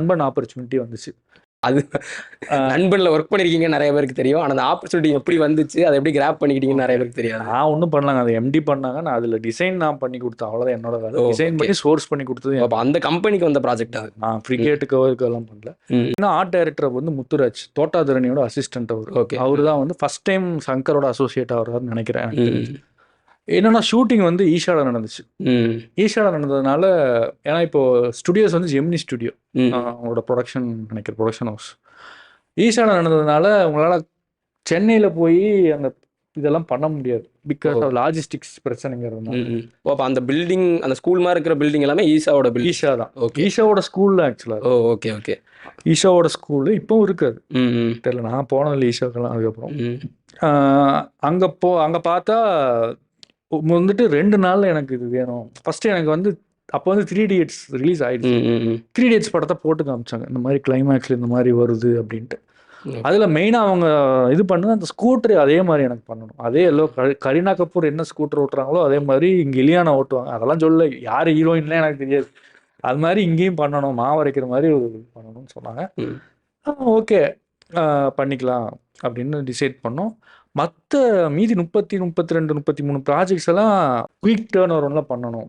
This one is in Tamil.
நண்பன் ஆப்பர்ச்சுனிட்டி வந்துச்சு. அது நண்பன்ல ஒர்க் பண்ணிருக்கீங்க நிறைய பேருக்கு தெரியும். ஆனா அந்த ஆப்பர்ச்சுனிட்டி எப்படி வந்துச்சு? அதை எப்படி கிராப் பண்ணிக்கிட்டீங்கன்னு நிறைய பேருக்கு தெரியாது. நான் ஒன்றும் பண்ணலாங்க. அதை எம்டி பண்ணாங்க. நான் அதில் டிசைன் நான் பண்ணி கொடுத்தேன். அவ்வளோதான் என்னோட வேலை. டிசைன். பண்ணி சோர்ஸ் பண்ணி கொடுத்தது அப்ப அந்த கம்பெனிக்கு வந்த ப்ராஜெக்ட் அது. நான் ஃப்ரிகேட்டுக்கு எல்லாம் பண்ணல. இன்னும் ஆர்ட் டைரக்டர் வந்து முத்துராஜ். தோட்டாதரணியோட அசிஸ்டன்ட் அவர். Okay. அவர் தான் வந்து ஃபர்ஸ்ட் டைம் சங்கரோட அசோசியேட் ஆகிறாருன்னு நினைக்கிறேன். என்னன்னா ஷூட்டிங் வந்து ஈஷால நடந்துச்சு. ம். ஈஷால நடந்ததுனால ஏன்னா இப்போ ஸ்டுடியோஸ் வந்து ஜெமினி ஸ்டுடியோ. அவங்களோட ப்ரொடக்ஷன் நினைக்கிற ப்ரொடக்ஷன் ஹவுஸ் ஈஷால நடந்ததுனால உங்களால் சென்னையில் போய் அந்த இதெல்லாம் பண்ண முடியாது. பிகாஸ். ஆஃப் லாஜிஸ்டிக்ஸ் ம். ஓ அப்ப அந்த பில்டிங் அந்த ஸ்கூல் மாதிரி இருக்கிற பில்டிங் எல்லாமே ஈசாவோட பில்டிங் ஈஷா தான். ஓகே. ஈஷாவோட ஸ்கூல்ல ஆக்சுவலாக ஓ ஓகே ஓகே. ஈஷாவோட ஸ்கூலு இப்போவும் இருக்காது. தெரியல நான் போனதில்ல ஈஷாக்கெல்லாம் அதுக்கப்புறம். அங்க போ அங்க பார்த்தா வந்துட்டு ரெண்டு நாள்ல எனக்கு இது வேணும். ஃபர்ஸ்ட் எனக்கு வந்து அப்போ வந்து த்ரீ டிஎட்ஸ் ரிலீஸ் ஆயிடுச்சு. த்ரீ டிஎட்ஸ் படத்தை போட்டு காமிச்சாங்க. இந்த மாதிரி கிளைமேக்ஸ்ல இந்த மாதிரி வருது அப்படின்ட்டு. அதுல மெயினா அவங்க இது பண்ணது அந்த ஸ்கூட்டர் அதே மாதிரி எனக்கு பண்ணணும். அதே எல்லோ கரீனா கபூர் என்ன ஸ்கூட்டர் ஓட்டுறாங்களோ அதே மாதிரி இங்க இலியானா ஓட்டுவாங்க. அதெல்லாம் சொல்ல யார் ஹீரோயின்லாம் எனக்கு தெரியாது. அது மாதிரி இங்கேயும் பண்ணணும். மாவரைக்கிற மாதிரி பண்ணணும்னு சொன்னாங்க. ஓகே பண்ணிக்கலாம் அப்படின்னு டிசைட் பண்ணோம். மற்ற மீதி முப்பத்தி முப்பத்தி ரெண்டு முப்பத்தி மூணு ப்ராஜெக்ட்ஸ் எல்லாம் குயிக் டேர்ன் ஓவர்லாம் பண்ணணும்.